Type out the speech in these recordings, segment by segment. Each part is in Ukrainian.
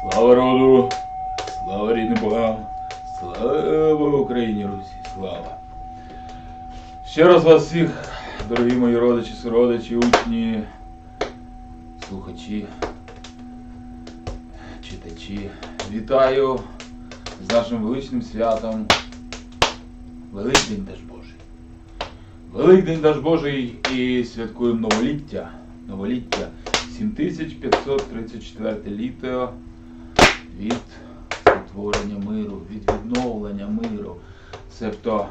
Слава роду, слава рідним богам, слава Україні, Русі, слава. Ще раз вас всіх, дорогі мої родичі, сородичі, учні, слухачі, читачі. Вітаю з нашим величним святом. Великдень Даж Божий. Великдень Даж Божий і святкуємо новоліття. Новоліття 7534 літо від створення миру, від відновлення миру. Себто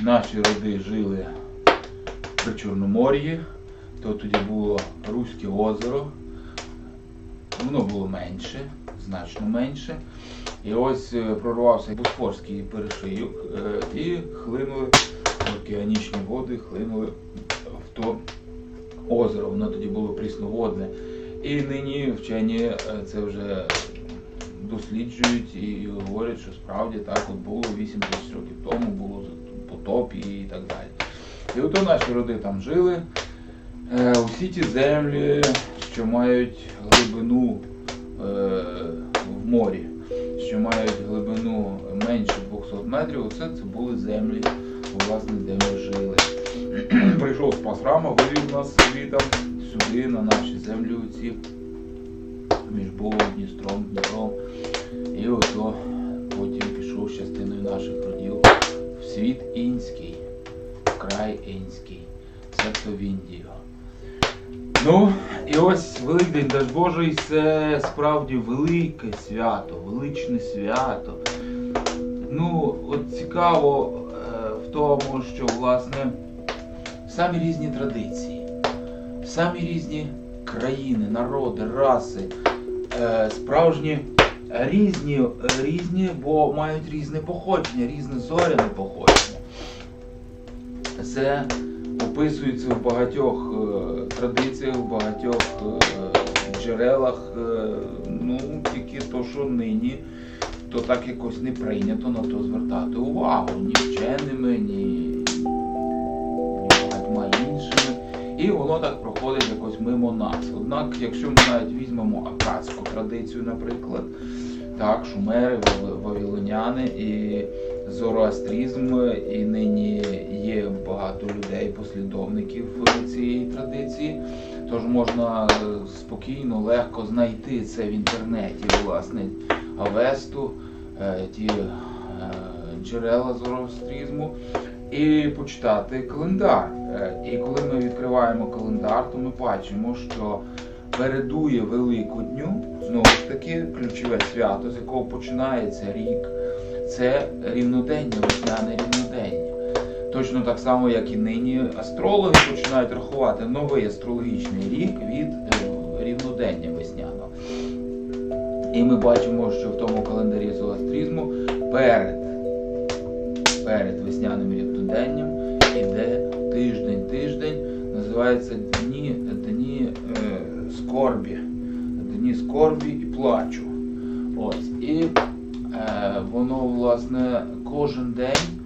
наші роди жили при Чорномор'ї, то тоді було Руське озеро, воно було менше, значно менше. І ось е, прорвався Босфорський перешийок е, і хлинули океанічні води, хлинули в то озеро. Воно тоді було прісноводне. І нині вчені е, це вже досліджують і говорять, що справді так от було 8 тисяч років тому, було потоп і так далі. І ото наші роди там жили. Е, Усі ті землі, що мають глибину е, в морі, що мають глибину менше 200 метрів, оце це були землі, власне, де ми жили. Прийшов спас Рама, вивів нас звітом сюди, на наші землі оці, між Дністром, Дніпром. І ото потім пішов з частиною наших родів в світ інський, в край інський, себто в Індію. Ну, і ось Великдень Даж Божий це справді велике свято, величне свято. Ну, от цікаво е, в тому, що власне самі різні традиції, самі різні країни, народи, раси, справжні різні, різні, бо мають різне походження, різне зоряне походження. Це описується в багатьох е, традиціях, в багатьох е, джерелах. е, ну, тільки то, що нині, то так якось не прийнято на то звертати увагу ні вченими, ні, іншими. І воно так проходить якось мимо нас. Однак, якщо ми навіть візьмемо акадську традицію, наприклад, так, шумери, вав- вавилоняни і зороастризм, і нині є багато людей, послідовників цієї традиції. Тож можна е, спокійно, легко знайти це в інтернеті, власне, Авесту, е, ті е, джерела зороастризму і почитати календар. Е, І коли ми відкриваємо календар, то ми бачимо, що передує Великодню, знову ж таки, ключове свято, з якого починається рік, це рівнодення, весняне рівнодення. Точно так само, як і нині астрологи починають рахувати новий астрологічний рік від е, рівнодення весняного. І ми бачимо, що в тому календарі зороастризму перед, перед весняним рівноденням тиждень. Тиждень називається дні, дні е, скорбі. Дні скорбі і плачу. Ось. І е, воно, власне, кожен день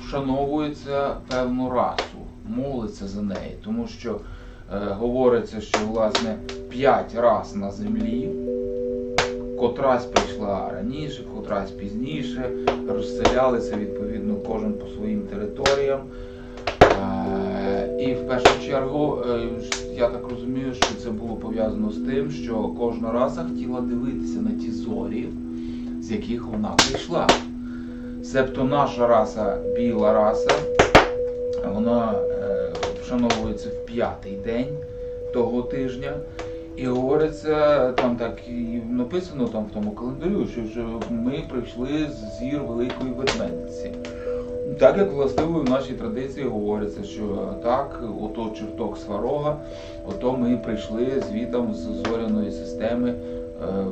вшановується певну расу, молиться за неї, тому що е, говориться, що власне п'ять рас на землі, котрась прийшла раніше, котрась пізніше, розселялися відповідно кожен по своїм територіям. І в першу чергу, е, я так розумію, що це було пов'язано з тим, що кожна раса хотіла дивитися на ті зорі, з яких вона прийшла. Себто наша раса, біла раса, вона е, вшановується в п'ятий день того тижня. І говориться, там так і написано там в тому календарю, що ми прийшли з зір Великої Ведмедиці. Так як властиво в нашій традиції говориться, що так, ото черток сварога, ото ми прийшли звітом з зоряної системи е,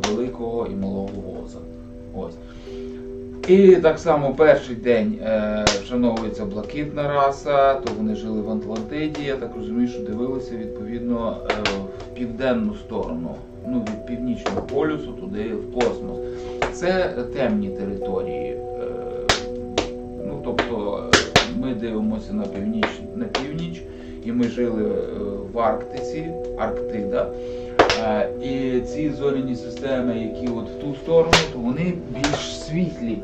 великого і малого воза. Ось. І так само перший день е, вшановується блакитна раса, то вони жили в Атлантиді. Я так розумію, що дивилися відповідно е, в південну сторону, ну від північного полюсу туди в космос. Це темні території. Дивимося на північ на північ, і ми жили е, в Арктиці, Арктида. Е, І ці зоряні системи, які от в ту сторону, то вони більш світлі,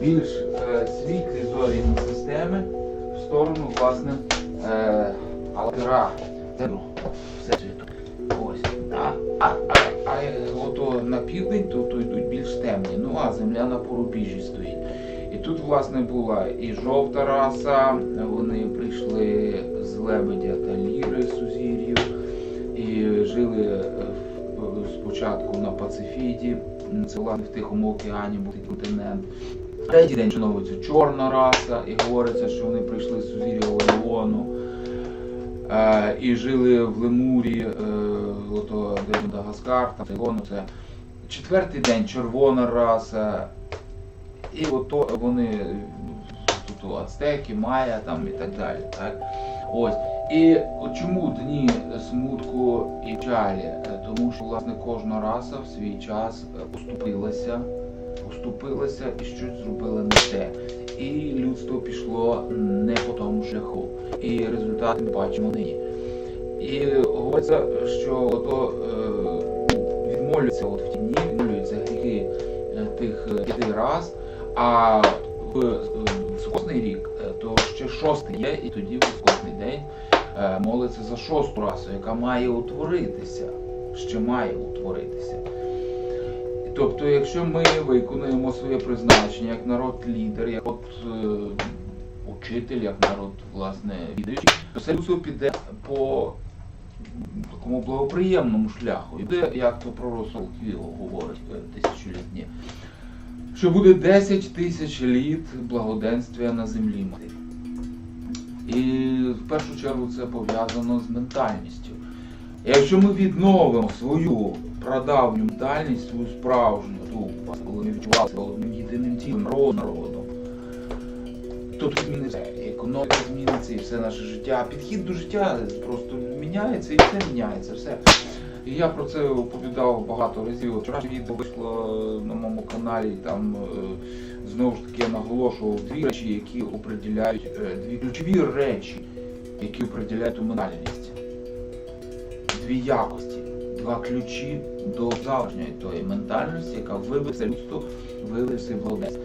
більш е, світлі зоряні системи в сторону, власне, Алтера. Це ну, Всесвіту. Ось. А, а, а, а ото на південь, то, то йдуть більш темні. Ну а земля на порубіжжі стоїть. Тут, власне, була і жовта раса, вони прийшли з лебедя та ліри сузір'їв і жили е, спочатку на Пацифіді, це власне в Тихому океані був континент. Третій день шановується чорна раса, і говориться, що вони прийшли з сузір'я Оріону. Е, і жили в Лемурі, е, де Мадагаскар, там це четвертий день червона раса. І ото вони е, тут ацтеки, майя там і так далі. Так? Ось. І чому дні смутку і печалі? Е, Тому що власне кожна раса в свій час е, поступилася, поступилася і щось зробила не те. І людство пішло не по тому шляху. І результати ми бачимо нині. І говориться, що ото е, ну, відмолюються от в ті дні, відмолюються гріхи е, тих е, п'яти раз, а в е, високосний рік, е, то ще шостий є, і тоді в високосний день е, молиться за шосту расу, яка має утворитися, ще має утворитися. Тобто, якщо ми виконуємо своє призначення як народ-лідер, як от е, учитель, як народ, власне, відаючий, то все людство піде по такому благоприємному шляху. І буде, як то пророк Солквіло говорить е, тисячолітні, що буде 10 тисяч літ благоденствия на землі. І в першу чергу це пов'язано з ментальністю. Якщо ми відновимо свою прадавню ментальність, свою справжню ту, коли ми відчували себе одним єдиним тілом, народ народом, то тут зміниться економіка зміниться, і все наше життя. Підхід до життя просто міняється і все міняється. Все. І я про це оповідав багато разів. Вчора відео вийшло на моєму каналі, там е, знову ж таки я наголошував дві речі, які определяють, е, дві ключові речі, які определяють ту ментальність. Дві якості, два ключі до завжньої тої ментальності, яка вивезе людство, вивезе благодець.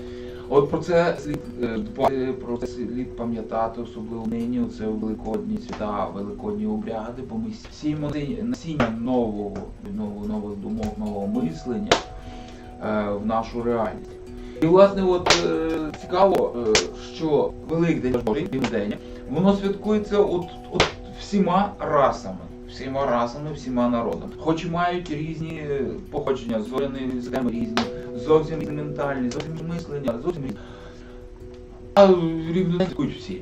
От про це слід е, дбати, про це слід пам'ятати, особливо нині, це великодні свята, великодні обряди, бо ми сіємо насіння нового, нового, нових думок, нового мислення е, в нашу реальність. І власне, от е, цікаво, що Великдень день, воно святкується от, от всіма расами. Всіма расами, всіма народами. Хоч мають різні походження, зоряні системи різні, зовсім різні ментальні, зовсім різні мислення, зовсім різні. А рівно святкують всі.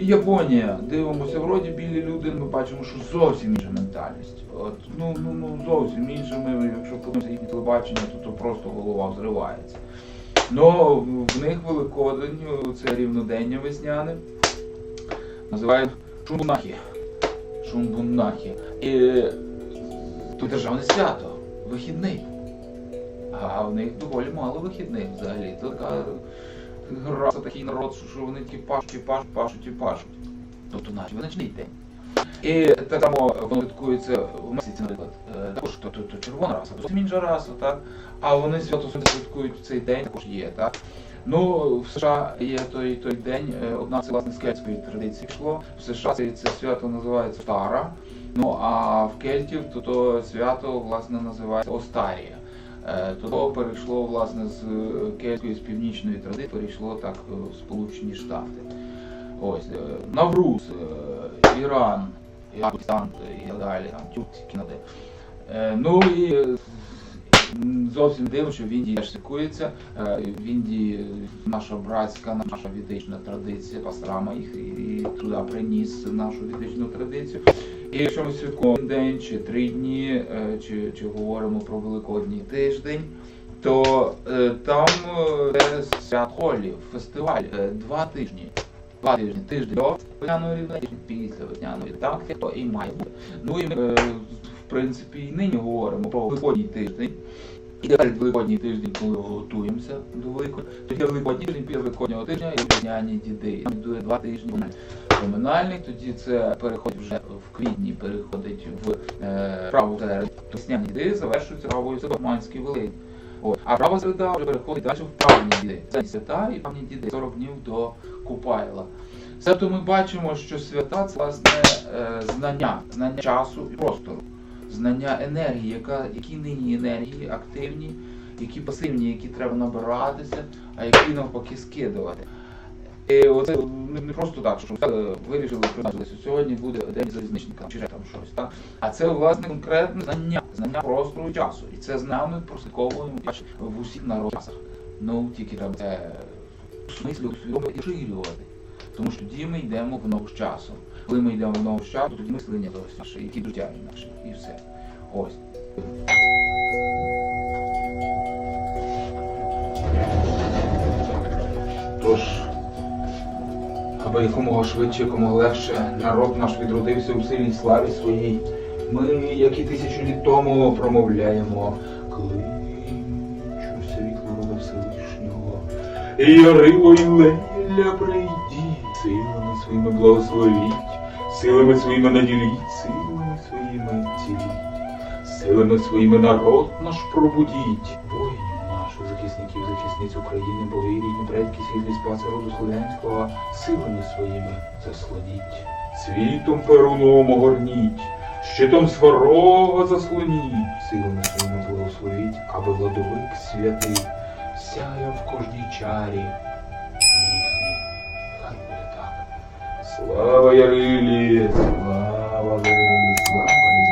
Японія, дивимося, вроді білі люди, ми бачимо, що зовсім інша ментальність. От, ну, ну, ну зовсім інша. Ми, якщо подивимося їхнє телебачення, то, то просто голова взривається. Но в них Великодень, це рівнодення весняне, називають шумбунахі. Шумбунахі. І тут державне свято, вихідний. А в них доволі мало вихідних взагалі. То така раса, такий народ, що вони тільки пашуть, і пашуть, пашуть і пашуть. Тобто наче визначний день. І так само воно святкується в Мексиці, наприклад. Е, Також то, то, то червона раса, то інша раса, так? А вони свято святкують в цей день, також є, так? Ну, в США є той, той день, е, одна це власне з кельтської традиції пішло. В США це, це свято називається Тара. Ну а в кельтів то, то свято власне називається Остарія. Е, То то перейшло власне з е, кельтської, з північної традиції, перейшло так е, в Сполучені Штати. Ось Навруз, Іран, Пакистан і так далі, Е, Ну і зовсім дивно, що в Індії теж святкується. Е, В Індії наша братська, наша відична традиція, пастрама їх і туди приніс нашу відичну традицію. І якщо ми святкуємо день чи три дні, е, чи, чи говоримо про Великодній тиждень, то е, там е, свят холі, фестиваль, два тижні. Два тижні, тиждень до весняного рівня, тиждень після весняного. Так то і має бути. Ну і ми, в принципі, і нині говоримо про Великодній тиждень. І перед Великодній тиждень, коли готуємося до Великодня, тоді Великодній тиждень, після Великоднього тижня і весняні діди. Йде два тижні поминальних, тоді це переходить вже в квітні переходить в е, праву середу, то сняні діди завершуються правою середою Манський Великдень. От. А права середа вже переходить далі в правні діди. Це свята і правні діди 40 днів до Купайла. Тобто ми бачимо, що свята це власне е, знання, знання часу і простору, знання енергії, яка, які нині енергії активні, які пасивні, які треба набиратися, а які навпаки скидувати. І оце не просто так, що взяли, вирішили що сьогодні буде день залізничника чи там щось. Так? А це власне конкретне знання, знання простору часу. І це знання ми прослідковуємо в усіх народах. Ну тільки треба це смислі усвідомлювати і розширювати. Тому що тоді ми йдемо в ногу з часом. Коли ми йдемо в ногу з часом, тоді мислення зовсім наше, які життя інакше. І все. Ось. Аби якомога швидше, якомога легше народ наш відродився у силі славі своїй. Ми, як і тисячу літ тому, промовляємо кличу світло рода Всевишнього. І Ярило і Леля прийдіть, силами своїми благословіть, силами своїми наділіть, силами своїми ціліть, силами своїми народ наш пробудіть. Воїнів наших захисників, захисниць України, боги предки, світлі спаси роду Слов'янського, силами своїми заслоніть, світом перуном огорніть, щитом сварога заслоніть, силами своїми благословіть, аби владовик святий сяяв в кожній чарі. Хай буде так. Слава Ярилі! Слава Ярилі! Слава